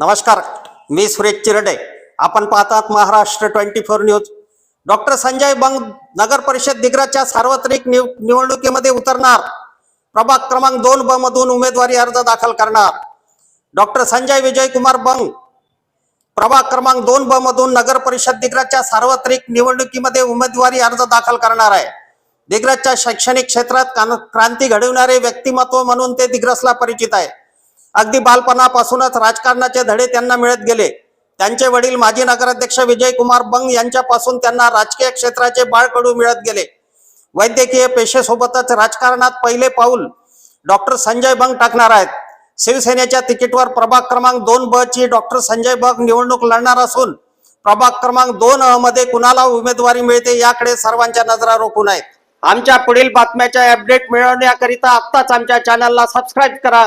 नमस्कार मी सुरेश चिरडे. आपण पाहतात Maharashtra twenty four news. Doctor Sanjay Bang नगर परिषद दिग्रजच्या सार्वत्रिक निव निवडणुकीमध्ये उतरणार. प्रभाग क्रमांक दोन ब मधून उमेदवारी अर्ज दाखल करणार. डॉक्टर संजय विजय कुमार बंग प्रभाग क्रमांक दोन ब मधून नगर परिषद दिग्रजच्या सार्वत्रिक निवडणुकीमध्ये उमेदवारी अर्ज दाखल करणार आहे. दिग्रजच्या शैक्षणिक क्षेत्रात क्रांती घडवणारे व्यक्तिमत्व म्हणून ते दिग्रसला परिचित आहे. अगदी बालपणापासूनच राजकारणाचे धडे त्यांना मिळत गेले. त्यांचे वडील माजी नगराध्यक्ष विजय कुमार बंग यांच्यापासून त्यांना राजकीय क्षेत्राचे बाळकडू मिळत गेले. वैद्यकीय पेशेसोबतच राजकारणात पहिले पाऊल डॉक्टर संजय बंग टाकणार आहेत. शिवसेनेच्या तिकीटवर प्रभाग क्रमांक दोन ब ची डॉक्टर संजय बंग निवडणूक लढणार असून प्रभाग क्रमांक दोन अ मध्ये कुणाला उमेदवारी मिळते याकडे सर्वांच्या नजरा रोखून आहेत. आमच्या पुढील बातम्याच्या अपडेट मिळवण्याकरिता आत्ताच आमच्या चॅनलला सबस्क्राईब करा.